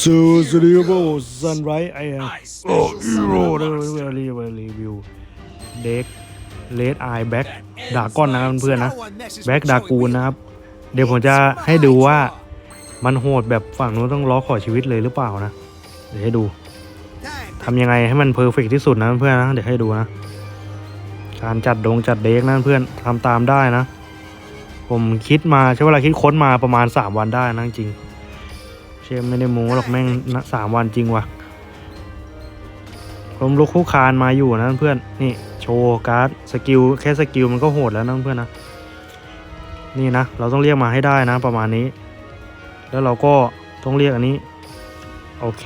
So Cerebral Sunrise I am Oh Hero เดี๋ยวรีวิวรีวิวเด็กเลดไอแบ็กดากอนนะครับเพื่อนๆนะแบ็กดากูนนะครับ เดี๋ยวผมจะให้ดูว่ามันโหดแบบฝั่งนู้นต้องล้อขอชีวิตเลยหรือเปล่านะ เดี๋ยวให้ดูทำยังไงให้มันเพอร์เฟกที่สุดนะเพื่อนๆนะเดี๋ยวให้ดูนะการจัดดงจัดเด็กนะเพื่อนทำตามได้นะ ผมคิดมาใช้เวลาคิดค้นมาประมาณ 3 วันได้นะจริง เชฟไม่ได้โม้หรอกแม่งนะสามวันจริงว่ะผมลุกคู่คานมาอยู่นะเพื่อนนี่โชว์การ์ดสกิลแค่สกิลมันก็โหดแล้วนะเพื่อนนะนี่นะเราต้องเรียกมาให้ได้นะประมาณนี้ แล้วเราก็ต้องเรียกอันนี้โอเค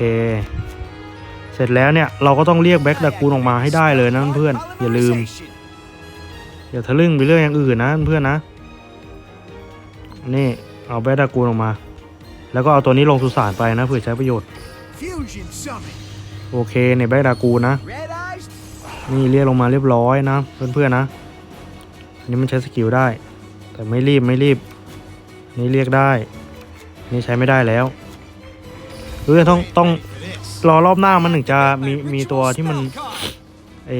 เสร็จแล้วเนี่ยเราก็ต้องเรียกแบ็กดากูนออกมาให้ได้เลยนะเพื่อนอย่าลืมอย่าทะลึ่งไปเรื่องอย่างอื่นนะเพื่อนนะนี่เอาแบ็กดากูนออกมา แล้วก็เอาตัวนี้ลงสุสานไปนะเพื่อใช้ประโยชน์ โอเคในแบดากูนะ นี่เรียกลงมาเรียบร้อยนะ เพื่อนๆนะ อันนี้มันใช้สกิลได้ แต่ไม่รีบไม่รีบ นี่เรียกได้ นี่ใช้ไม่ได้แล้วเพื่อนต้องต้องรอรอบหน้ามันถึงจะมีมีตัวที่มันเอ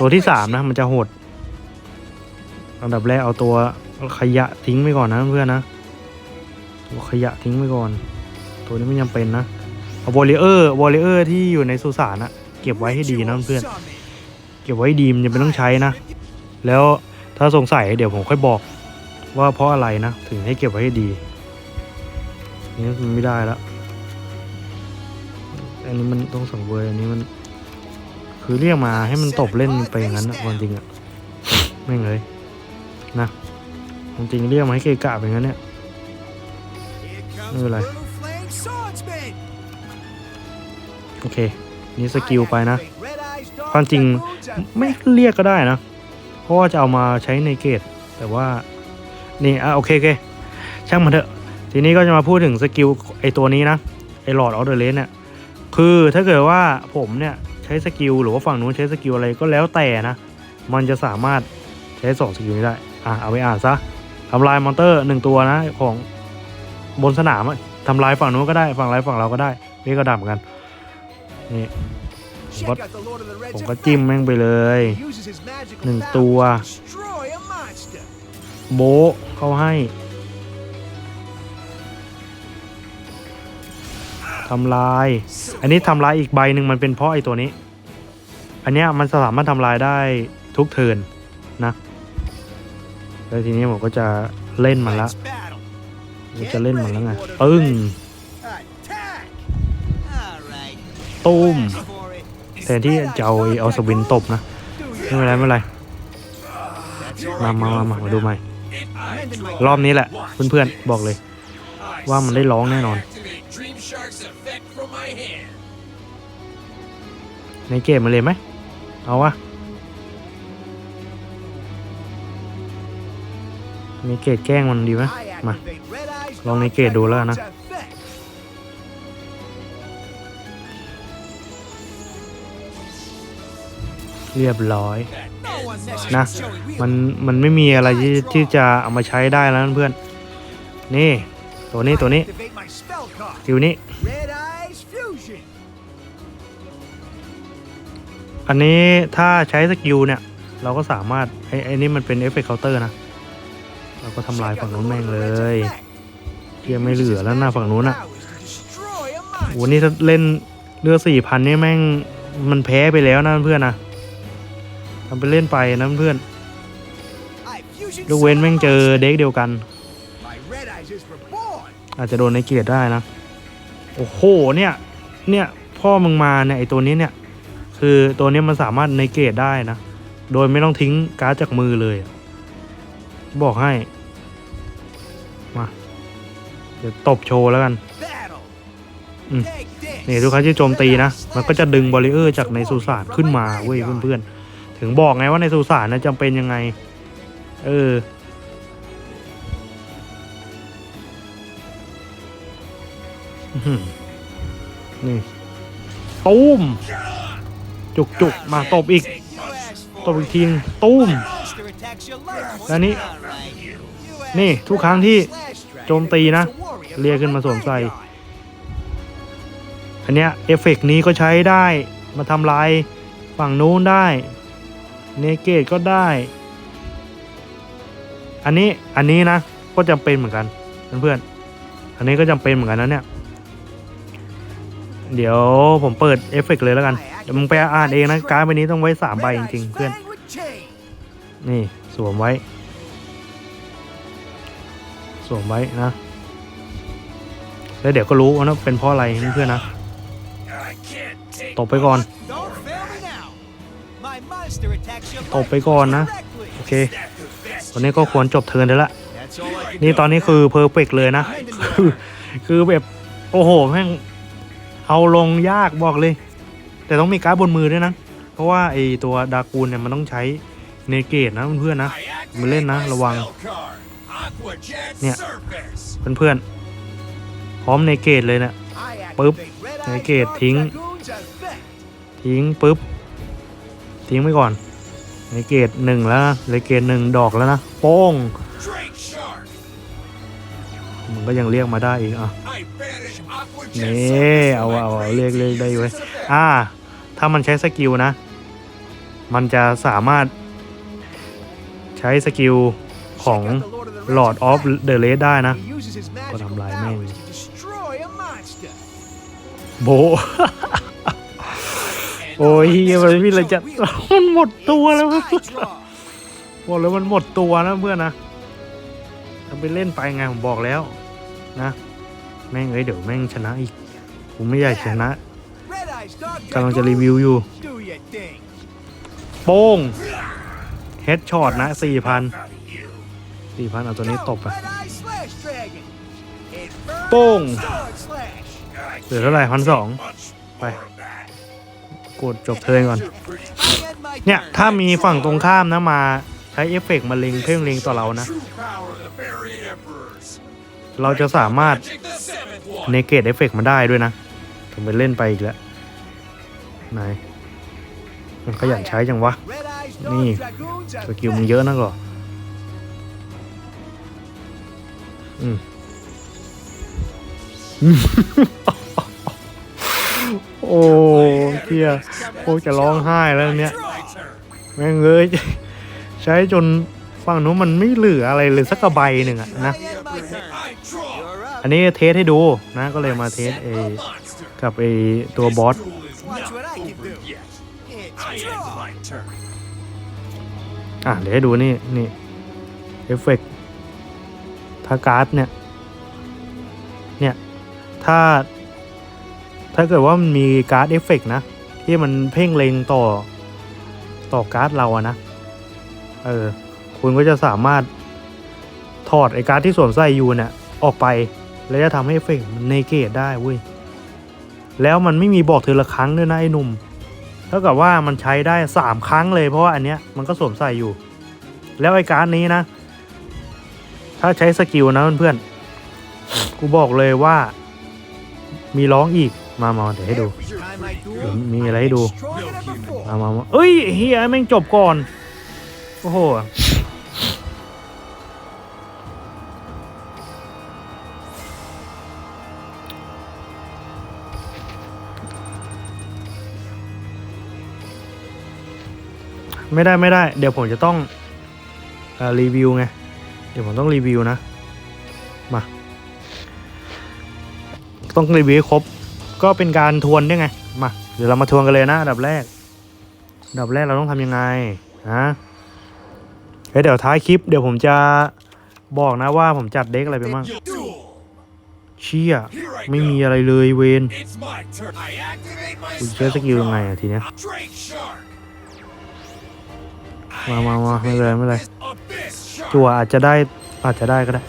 ตัวที่สามนะมันจะโหดอันดับแรกเอาตัวขยะทิ้งไปก่อนนะเพื่อนนะ ขยะทิ้งไปก่อน ตัวนี้ไม่จำเป็นนะเอาวอลเลเยอร์วอลเลเยอร์ที่อยู่ในสุสานอะเก็บไว้ให้ดีนะเพื่อนเก็บไว้ดีมันจะไม่ต้องใช้นะ แล้วถ้าสงสัยเดี๋ยวผมค่อยบอก ว่าเพราะอะไรนะถึงให้เก็บไว้ให้ดีนี่มันไม่ได้แล้วอันนี้มันต้องสังเวยอันนี้มัน คือเรียกมาให้มันตบเล่นไปอย่างนั้นนะความจริงอะไม่เลยนะความจริงเรียกมาให้เกะกะไปอย่างนั้นเนี่ย Here comes Ôi the lại. Blue Flame Swordsman. โอเค นี่สกิลไปนะ Red Eyes Dog ความจริง Dragoon's effect. ไม่เรียกก็ได้นะ เพราะว่าจะเอามาใช้ในเกต แต่ว่า นี่อะโอเคโอเค ช่างมันเถอะ ทีนี้ก็จะมาพูดถึงสกิลไอตัวนี้นะ ไอหลอดออเดอร์เลนเนี่ย คือถ้าเกิดว่าผมเนี่ยใช้สกิลหรือว่าฝั่งนู้นใช้สกิลอะไรก็แล้วแต่นะ มันจะสามารถใช้สองสกิลนี้ได้ อะเอาไปอ่านซะทำลายมอนเตอร์หนึ่งตัวนะของ บนสนามอะทำลายฝั่งนู้นก็ได้ฝั่งไรฝั่งเราก็ได้นี่ก็ดับเหมือนกันนี่ Check out the Lord of the Red's ผมก็จิ้มแม่งไปเลยหนึ่งตัว โบเขาให้ทำลาย อันนี้ทำลายอีกใบหนึ่งมันเป็นเพราะไอ้ตัวนี้ อันเนี้ยมันสามารถทำลายได้ทุกเทินนะ แล้วทีนี้ผมก็จะเล่นมันละ Let's battle. ผมจะเล่นมันแล้วไง ปึ้งตุ้มแทนที่จะเอาเอาสวินตบนะ ไม่เป็นไรไม่เป็นไร มามามามามาดูใหม่ รอบนี้แหละ เพื่อนๆ บอกเลย ว่ามันได้ร้องแน่นอน ในเกมมาเลยไหม เอาวะในเกตแกล้งมันดีไหมมา ลองในเกรดดูแล้วนะ เรียบร้อยนะ มัน มันไม่มีอะไรที่ที่จะเอามาใช้ได้แล้วนะเพื่อน นี่ ตัวนี้ตัวนี้คิวนี้ อันนี้ถ้าใช้สกิลเนี่ย เราก็สามารถไอ้ไอ้นี่มันเป็นเอฟเฟกต์เคาน์เตอร์นะ เราก็ทำลายฝั่งนู้นแม่งเลย เกียไม่เหลือแล้วหน้าฝั่งนู้นอะโหนี่ถ้าเล่นเรือสี่พันนี่แม่งมันแพ้ไปแล้วนะเพื่อนนะทำไปเล่นไปนะเพื่อนยกเว้นแม่งเจอเด็กเดียวกัน อาจจะโดนในเกียรติได้นะ โอ้โหเนี่ย เนี่ยพ่อมึงมาเนี่ยไอตัวนี้เนี่ย คือตัวนี้มันสามารถในเกตได้นะ โดยไม่ต้องทิ้งการ์ดจากมือเลยอะบอกให้มา เดี๋ยวตบโชว์แล้วกัน Mm. นี่ทุกครั้งที่โจมตีนะ มันก็จะดึงบอลเลเยอร์จากในสุสานขึ้นมาเว้ยเพื่อนๆ ถึงบอกไงว่าในสุสานนะจำเป็นยังไง เอออื้อหือนี่ตูม จุกจุกๆมาตบอีก ตบอีกทีนึงตูมแล้วนี่นี่ทุกครั้งที่โจมตีนะ เรียกขึ้นมาสวมใส่ อันเนี้ยเอฟเฟกต์นี้ก็ใช้ได้มาทำลายฝั่งนู้นได้ เนเกตก็ได้ อันนี้อันนี้นะ ก็จำเป็นเหมือนกันเพื่อนๆอันนี้ก็จำเป็นเหมือนกันนะเนี่ย เดี๋ยวผมเปิดเอฟเฟกต์เลยแล้วกันเดี๋ยวมึงไปอ่านเองนะการ์ดใบนี้ต้องไว้สามใบจริงๆเพื่อน นี่สวมไว้ สวมไว้นะ แล้วเดี๋ยวก็รู้ว่าเป็นเพราะอะไรเพื่อนนะตบไปก่อนตบไปก่อนนะ โอเค ตอนนี้ก็ควรจบเทิร์นได้ละ นี่ตอนนี้คือเพอร์เฟกเลยนะ คือแบบโอ้โหแม่งเอาลงยากบอกเลย แต่ต้องมีการ์ดบนมือด้วยนะ เพราะว่าไอตัวดากูนเนี่ยมันต้องใช้เนเกตนะเพื่อนๆนะ I มาเล่นนะระวัง spell card. Aqua Jet Yeah. Surface. เพื่อนๆ พร้อมเนเกตเลยเนะี่ยปึ๊บ activate Red เนเกตทิ้ง ทิ้งปุ๊บทิ้งไว้ก่อนเนเกตหนึ่งแล้วนะเนเกตหนึ่งดอกแล้วนะโป้งมันก็ยังเรียกมาได้อีกอะนี่เอาเอาเอาเรียกเรียกได้เว้ยอ่า ถ้ามันใช้สกิลนะ มันจะสามารถ ใช้สกิลของ Lord of the Red ได้นะ โบ โอ้ยเฮียมันพี่เลยจะ มันหมดตัวแล้ว Eye draw. บอกเลยมันหมดตัวนะเพื่อนนะทำไปเล่นไปไงผมบอกแล้ว นะ แม่งเอ้ยเดี๋ยวแม่งชนะอีก ผมไม่อยากชนะกำลังจะรีวิวอยู่ โป้งเฮดช็อตนะสี่พันสี่พันเอาตัวนี้ตบไป Red Eye Slash เหลือเท่าไหร่พันสอง much Bye. more of that. กดจบเทิร์นก่อน เนี่ย ถ้ามีฝั่งตรงข้ามนะมาใช้เอฟเฟกต์มาเล็งเพ่งเล็งต่อเรานะ เราจะสามารถเนเกตเอฟเฟกต์มันได้ด้วยนะทำไปเล่นไปอีกแล้วไหนายมันขยันใช้จังวะ Red Eyes Ni. Dog Dragoon's สกิลมึงเยอะนักเหรออืม อ้เกียโอ้จะร้องไห้แล้วเนี่ยแม่งเอ้ยใช้จนฝั่งนู้นมันไม่เหลืออะไรเลยสักใบหนึ่งอะนะอันนี้เทสให้ดูนะก็เลยมาเทสเอกับไอตัวบอสอะเดี๋ยวให้ดูนี่นี่เอฟเฟกต์ถ้าการ์ดเนี่ยเนี่ยถ้า ถ้าเกิดว่ามันมีการ์ดเอฟเฟกต์นะ ที่มันเพ่งเล็งต่อต่อการ์ดเราอะนะ เออ คุณก็จะสามารถถอดไอการ์ดที่สวมใส่อยู่เนี่ยออกไป แล้วจะทำให้เอฟเฟกต์มันเกตได้เว้ย แล้วมันไม่มีบอกเธอละครั้งด้วยนะไอ้หนุ่ม เท่ากับว่ามันใช้ได้สามครั้งเลยเพราะว่าอันเนี้ยมันก็สวมใส่อยู่ แล้วไอการ์ดนี้นะ ถ้าใช้สกิลนะเพื่อนๆ กูบอกเลยว่ามีร้องอีก มามาเดี๋ยวให้ดู Every time I เดี๋ยว duel, มีอะไรให้ดู stronger than before. มามามาเอ้ยเฮียแม่งจบก่อน โอ้โห ไม่ได้ไม่ได้ เดี๋ยวผมจะต้องเอ่อรีวิวไง เดี๋ยวผมต้องรีวิวนะ มา ต้องรีวิวให้ครบ ก็เป็นการทวนด้วยไง มา เดี๋ยวเรามาทวนกันเลยนะอันดับแรกอันดับแรกเราต้องทำยังไงนะเฮ้ยเดี๋ยวท้ายคลิปเดี๋ยวผมจะบอกนะว่าผมจัดเด็กอะไรไปบ้างเชี่ยไม่มีอะไรเลยเวนคุณใช้สกิลยังไงอะทีเนี้ยมามามาไม่เป็นไม่เป็นไร Abyss Shark. จั่วอาจจะได้อาจจะได้ก็ได้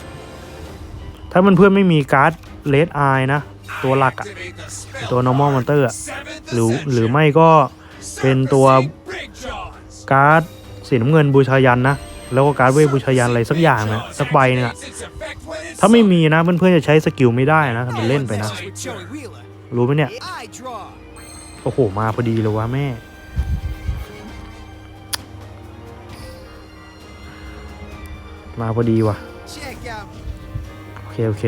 ถ้ามันเพื่อนไม่มีการ์ดเลดไอนะ ตัวหลักอะตัว normal monster อะหรือหรือไม่ก็เป็นตัวการ์ดสีน้ำเงินบูชายันนะ แล้วก็การ์ดเวทบูชายันอะไรสักอย่างนะสักใบนึงอะถ้าไม่มีนะเพื่อนๆจะใช้สกิลไม่ได้นะทำเป็นเล่นไปนะ รู้ไหมเนี่ย โอ้โห มาพอดีเลยวะแม่มาพอดีว่ะ โอเค โอเค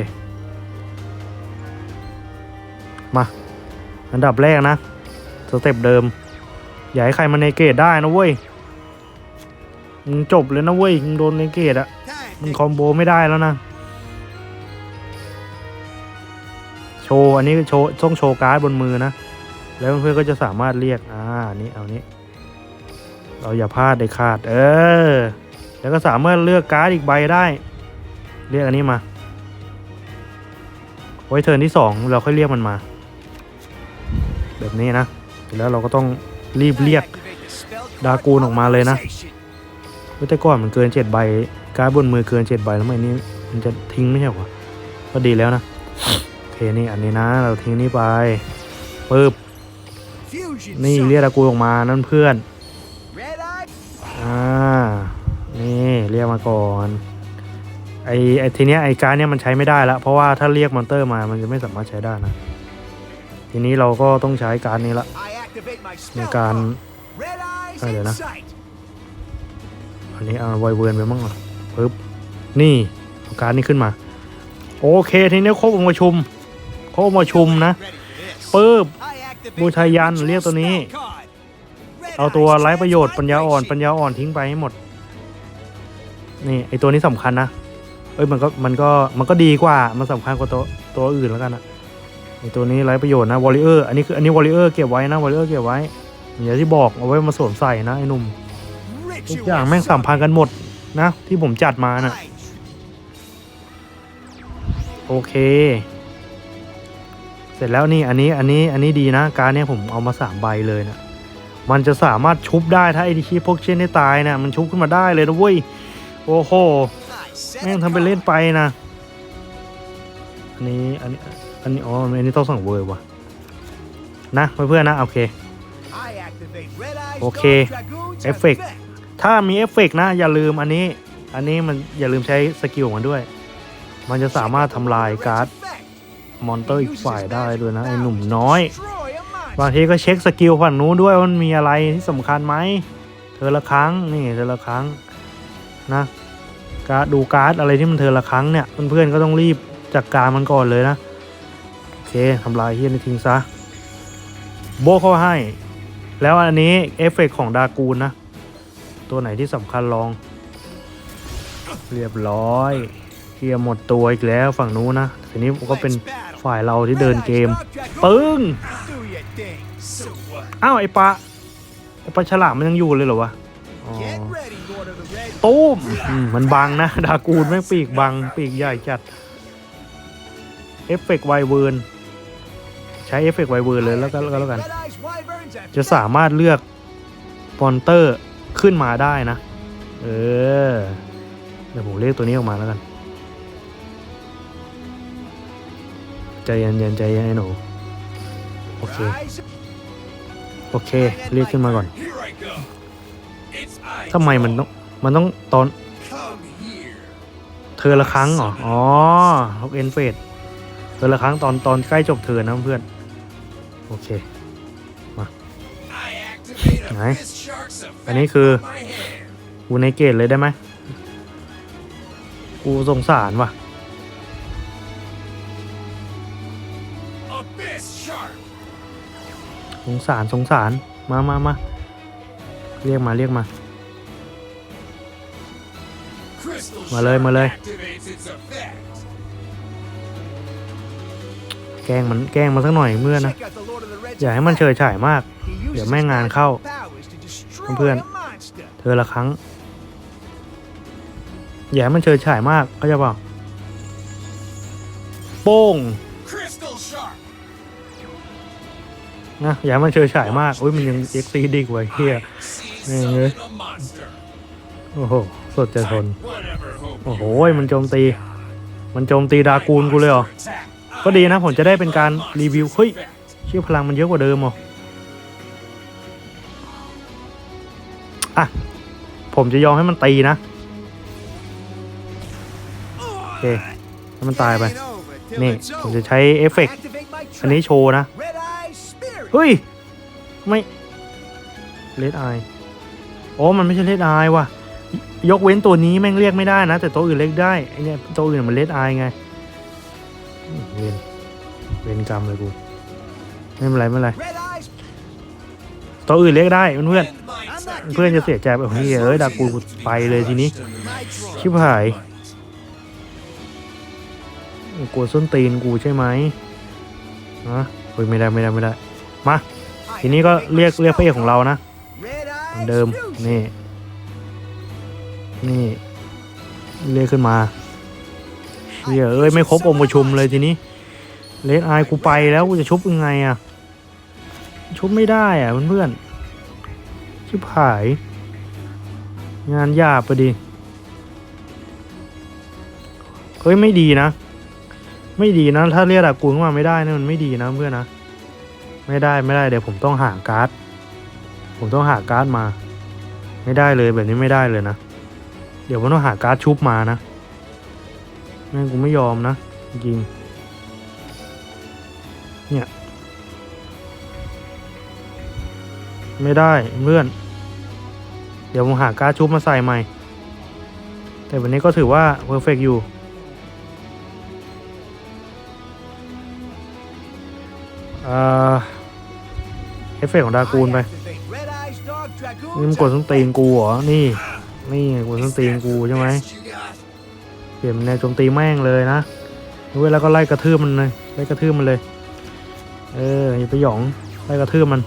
มา อันดับแรกนะ สเต็ปเดิม อย่าให้ใครมาเนเกตได้นะเว้ย มึงจบเลยนะเว้ย มึงโดนเนเกตอะมึงคอมโบไม่ได้แล้วนะ โชว์อันนี้โชว์ต้องโชว์การ์ดบนมือนะ แล้วเพื่อนก็จะสามารถเรียก อ่านี้เอานี้ เราอย่าพลาดเด็ดขาด เออ แล้วก็สามารถเลือกการ์ดอีกใบได้ เรียกอันนี้มาไว้เทิร์นที่สองเราค่อยเรียกมันมา แบบนี้นะแล้วเราก็ต้องรีบเรียกดากูนออกมาเลยนะเฮ้ยแต่ก่อนมันเกินเจ็ดใบการบนมือเกินเจ็ดใบแล้วมันนี่มันจะทิ้งไม่ใช่เหรอก็ดีแล้วนะโอเคนี่อันนี้นะ เราทิ้งนี่ไปปึ๊บนี่เรียกดากูออกมานั่นเพื่อนอ่านี่เรียกมาก่อนไอไอทีเนี้ยไอการเนี้ยมันใช้ไม่ได้ล้วเพราะว่าถ้าเรียกมอนเตอร์มามันจะไม่สามารถใช้ได้นะ ทีนี้เราก็ต้องใช้การนี้ละในการเออเดี๋ยวนะ อันนี้เอาไวเวิร์นไปมั่งเหรอปึ๊บนี่การนี้ขึ้นมา โอเคทีนี้ครบองค์ประชุมครบองค์ประชุมนะปึ๊บบูชายันเรียกตัวนี้ เอาตัวไร้ประโยชน์ปัญญาอ่อนปัญญาอ่อนทิ้งไปให้หมด นี่ไอตัวนี้สำคัญนะเอ้ยมันก็มันก็มันก็ดีกว่า มันสำคัญกว่าตัวตัวอื่นแล้วกันนะ ตัวนี้ไร้ประโยชน์นะวอลเลเยอร์อันนี้คืออันนี้วอลเลเยอร์เก็บไว้นะวอลเลเยอร์เก็บไว้อย่างที่บอกเอาไว้มาสวมใส่นะไอ้หนุ่มทุกอย่างแม่งสัมพันธ์กันหมดนะ ที่ผมจัดมานะ Light. โอเค เสร็จแล้วนี่อันนี้อันนี้อันนี้ดีนะ การเนี้ยผมเอามาสามใบเลยนะมันจะสามารถชุบได้ถ้าไอ้ทีพวกเช่นให้ตายนะมันชุบขึ้นมาได้เลยนะเว้ยโอ้โหแม่งทำเป็นเล่นไปนะอันนี้อันนี้ อันนี้อ๋ออันนี้ต้องสั่งเวอร์ว่ะนะเพื่อนๆนะโอเคโอเคเอฟเฟกต์ถ้ามีเอฟเฟกต์นะอย่าลืมอันนี้ อันนี้มันอย่าลืมใช้สกิลมันด้วย มันจะสามารถทำลายการ์ดมอนเตอร์อีกฝ่ายได้ด้วยนะไอ้หนุ่มน้อยบางทีก็เช็คสกิลฝั่งนู้นด้วยมันมีอะไรที่สำคัญไหมเธอละครั้งนี่เธอละครั้งนะการดูการ์ดอะไรที่มันเธอละครั้งเนี่ยเพื่อนๆก็ต้องรีบจัดการมันก่อนเลยนะ ทำลายเฮียนี่ทิ้งซะ โบเข้าให้ แล้วอันนี้เอฟเฟกต์ของดากูนนะ ตัวไหนที่สำคัญลอง เรียบร้อยเคลียร์หมดตัวอีกแล้วฝั่งนู้นนะ ทีนี้ก็เป็นฝ่ายเราที่เดินเกม ปึ้ง อ้าวไอปลาไอปลาฉลามมันยังอยู่เลยเหรอวะตุ้มมันบังนะ ดากูนแม่งปีกบัง ปีกใหญ่จัด เอฟเฟกต์ไวเวิร์น ช้เอฟเฟกต์ไวเวิร์นเลยแล้วก็แล้วกัน Red Eyes Wyverns have จะสามารถเลือกมอนเตอร์ขึ้นมาได้นะ เออ เดี๋ยวผมเรียกตัวนี้ออกมาแล้วกัน ใจเย็นๆใจเย็นไอ้หนู โอเค Rise โอเค เรียกขึ้นมาก่อน Here I go. It's I. ทำไมมันต้อง มันต้องตอน Come here. เธอละครั้งเหรอ อ๋อฮอกเอนเฟดเธอละครั้งตอนตอนใกล้จบเธอนะเพื่อน โอเค I activate a Nice. fist shark's effect อันนี้คือ on my hand. กูในเกตเลยได้ไหม กูสงสารว่ะ Abyss shark. สงสารสงสาร มามามาเรียกมาเรียกมา Crystal มาเลย shark มาเลย แกล้งมันแกล้งมาสักหน่อยเมื่อนะ Check out the Lord of the Red's อย่าให้มันเฉยฉายมาก He uses เดี๋ยวแม่งงานเข้า powers to destroy เพื่อน a monster. เธอละครั้ง อย่าให้มันเฉยฉายมากเขาใจะเปล่าโป้ง Crystal shark. นะอย่าให้มันเฉยฉายมากอุ้ยมันยังเอ็กซีดีกว่าเฮีย I see Yeah, summon yeah. a monster. โอ้โหสดจะทน Whatever hope โอ้โห you มันโจมตี มันโจมตีดากูนกูเลยเหรอ attack. ก็ดีนะผมจะได้เป็นการรีวิวเฮ้ยชื่อพลังมันเยอะกว่าเดิมหรออะ ผมจะยอมให้มันตีนะโอเคให้มันตายไป นี่ ผมจะใช้เอฟเฟกต์อันนี้โชว์นะ เฮ้ย ไม่เลดไอโอ้มันไม่ใช่เลดไอว่ะ ยกเว้นตัวนี้แม่งเรียกไม่ได้นะ แต่ตัวอื่นเรียกได้ไอเนี่ยตัวอื่นมันเลดไอไง เวนเวนกรรมเลยกู ไม่เป็นไรไม่เป็นไรตัวอื่นเรียกได้เพื่อนเพื่อนจะเสียใจแบบเฮ้ยเอ้ยดากูไปเลยทีนี้ ชิบหายกลัวส้นตีนกูใช่ไหมฮะเฮ้ยไม่ได้ไม่ได้ไม่ได้ มา ทีนี้ก็เรียกเรียกพระเอกของเรานะเหมือนเดิม นี่ นี่ เรียกขึ้นมา เชี่ยเอ้ยไม่ครบองค์ประชุมเลยทีนี้เลดไอกูไปแล้วกูจะชุบยังไงอะชุบไม่ได้อะเพื่อนๆชิบหาย งานยากไปดิเฮ้ยไม่ดีนะ ไม่ดีนะ ถ้าเรียกดากูขึ้นมาไม่ได้นะมันไม่ดีนะเพื่อนนะไม่ได้ไม่ได้เดี๋ยวผมต้องหาการ์ด ผมต้องหาการ์ดมา ไม่ได้เลยแบบนี้ไม่ได้เลยนะ เดี๋ยวผมต้องหาการ์ดชุบมานะ ไม่งั้นกูไม่ยอมนะ จริง เนี่ย ไม่ได้เพื่อน เดี๋ยวผมหาการชุบมาใส่ใหม่ แต่วันนี้ก็ถือว่าเพอร์เฟกอยู่เออเฟเฟกของดากูลไป นี่มันกดส้นตีนกูเหรอ นี่ นี่กดส้นตีนกูใช่ไหม ยนเป็นแนวโจมตีแม่งเลยนะเว้ยแล้วก็ไล่กระทืบมันเลยไล่กระทืบมันเลย เอออย่าไปหยองไล่กระทืบมัน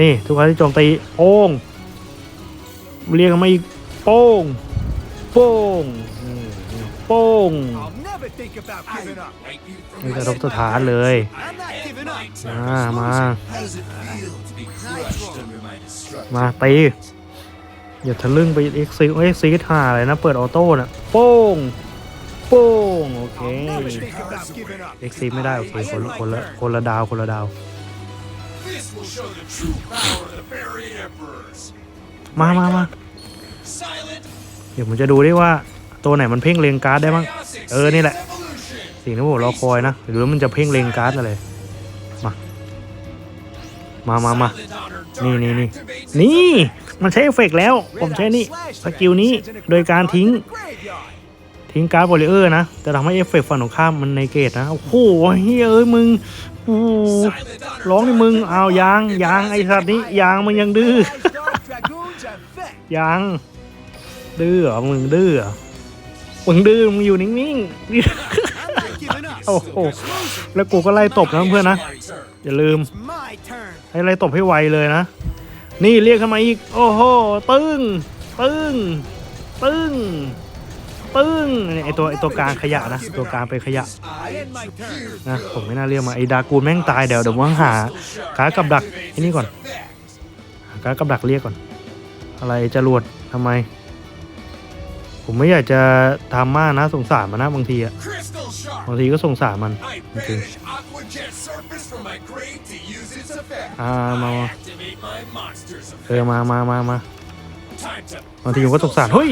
นี่ ทุกครั้งที่โจมตีโป้งเรียกมาอีกโป้งโป้งโป้งนี่กระทบสถานเลยมามามาตีอย่าทะลึ่งไปเอ็กซีเอ็กซีท่าอะไรนะ เปิดออโต้น่ะโป้ง ป้งโอเค I'll never think about giving up. เอ็กซีไม่ได้โอเคคนละคนละคนละดาวคนละดาว This will show the true power of the Fairy Emperors. มามามา Silent เดี๋ยวผมจะดูได้ว่าตัวไหนมันเพ่งเลงการ์ดได้บ้าง chaotic เออนี่แหละ evolution. สิ่งที่ผมรอคอยนะหรือว่ามันจะเพ่งเลงการ์ดอะไรมามามามา Silent Honor นี่ Dark นี่นี่ activates นี่ its มันใช้เอฟเฟกต์แล้ว ผม Red ใช้ eyes นี่ slash สกิลนี้ sends an โดยการทิ้ง graveyard. ทิ้งการ์ดบริเออร์นะจะทำให้เอฟเฟกต์ฝั่งตรงข้ามมันในเกตนะ โอ้โหเฮ้ยเอ้ยมึงโอ้ร้องนี่มึงเอายางยางไอสัตว์นี้ยางมึงยังดื้อยางดื้อเหรอมึงดื้อหรอมึงดื้อมึงอยู่นิ่งๆโอ้โหแล้วกูก็ไล่ตบนะเพื่อนนะอย่าลืม ให้ไล่ตบให้ไวเลยนะ นี่เรียกขึ้นมาอีก โอ้โหตึ้งตึ้งตึ้ง ตึ้งเนี่ยไอตัวไอตัวกลางขยะนะตัวกลางเป็นขยะนะผมไม่น่าเรียกมาไอดากูแม่งตายเดี๋ยวเดี๋ยวว่าหาการกับดักไอ้นี่ก่อนหาการดกับดักเรียกก่อน อะไรจรวดทำไม ผมไม่อยากจะทำมากนะสงสารมันนะบางทีอะบางทีก็สงสารมัน I banish Aqua Jet Surface from my grave to use its effect. อ่ามาเออมามามามาบางทีผมก็สงสารเฮ้ย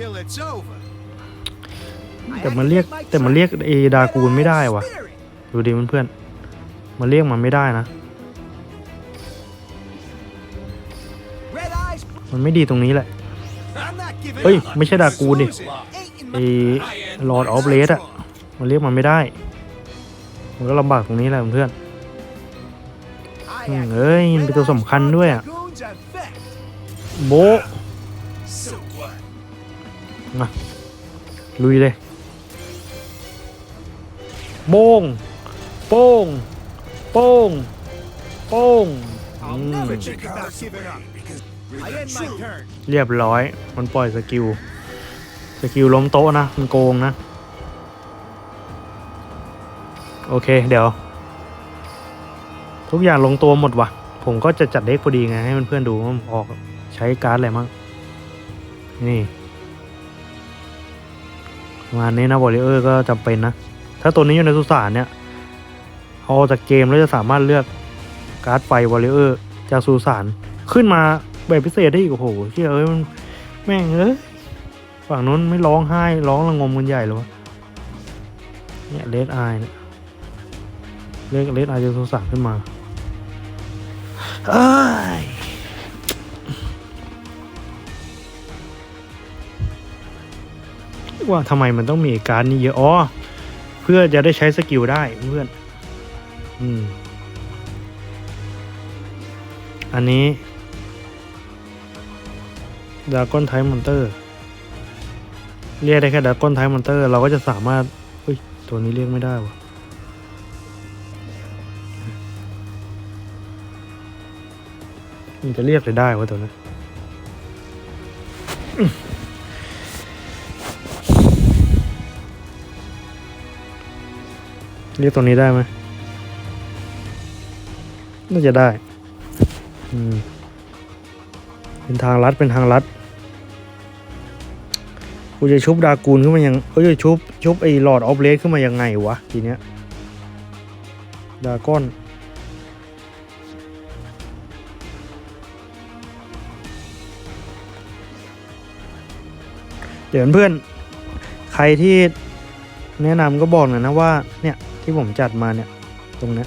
till it's over. แต่มันเรียกแต่มันเรียกเอดากูลไม่ได้วะ Spirit. ดูดิเพื่อนๆมันเรียกมันไม่ได้นะ Red eyes. มันไม่ดีตรงนี้แหละ I'm not giving เฮ้ย up. ไม่ใช่ดากูลดิ Ain't in ไอ my ลอร์ดออฟเลสอะมันเรียกมันไม่ได้ มันก็ลำบากตรงนี้แหละเพื่อน I อืม activate เอ้ยมันเป็นตัวสำคัญด้วยอะ dragoons effect. โบะ So what? มาลุยเลยโบงโป้ง โป้ง โป้ง I'll อืม never think about giving up. I end my turn. เรียบร้อย มันปล่อยสกิล สกิลล้มโต๊ะนะ มันโกงนะ โอเค เดี๋ยว ทุกอย่างลงตัวหมดว่ะ ผมก็จะจัดเด็กพอดีไง ให้เพื่อนๆดูว่าผมออกใช้การ์ดอะไรมั่งนี่ ประมาณนี้นะวอลเลเยอร์ก็จำเป็นนะ ถ้าตัวนี้อยู่ในสุสานเนี่ยเอาออกจากเกมแล้วจะสามารถเลือกการ์ดไฟวอลเลเยอร์จากสุสานขึ้นมาแบบพิเศษได้อีกโอ้โหเชี่ยเอ้ยมันแม่งเอ้ยฝั่งนู้นไม่ร้องไห้ร้องระงมกันใหญ่เลยวะเนี่ยเลดไอเนี่ยเลดเลดไอจะสุสานขึ้นมาเอ้ย ว่าทำไมมันต้องมีการดนี้เยอะ อ๋อ เพื่อจะได้ใช้สกิลได้เพื่อน อืม อันนี้ดากอนไทมอนเตอร์ เรียกได้แค่ดากอนไทมอนเตอร์ เราก็จะสามารถเฮ้ย ตัวนี้เรียกไม่ได้วะมันจะเรียกเลยได้วะตัวนี้ เรียกตัวนี้ได้ไหมน่าจะได้ อืม เป็นทางลัด เป็นทางลัด กูจะชุบดากูลขึ้นมายังเอ้ยจะชุบ ชุบไอ้หลอดออฟเลสขึ้นมายังไงวะ ทีเนี้ย ดาก้อน เดี๋ยวเพื่อน ใครที่แนะนำก็บอกหน่อยนะว่า เนี่ย ที่ผมจัดมาเนี่ย ตรงนี้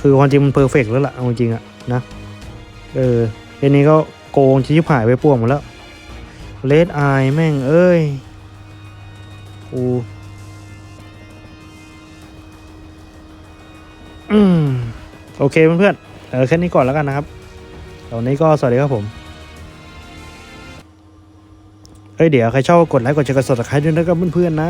คือความจริงมันเพอร์เฟกแล้วล่ะเอาจริงอะนะเออเรนนี้ก็โกงชิบหายไปป่วงหมดแล้วเลดไอแม่งเอ้ยกูอืมโอเคเพื่อนๆเออแค่นี้ก่อนแล้วกันนะครับตอนนี้ก็สวัสดีครับผมเอ้ยเดี๋ยวใครชอบกดไลค์กดแชร์กด subscribe ด้วยนะครับเพื่อนๆนะ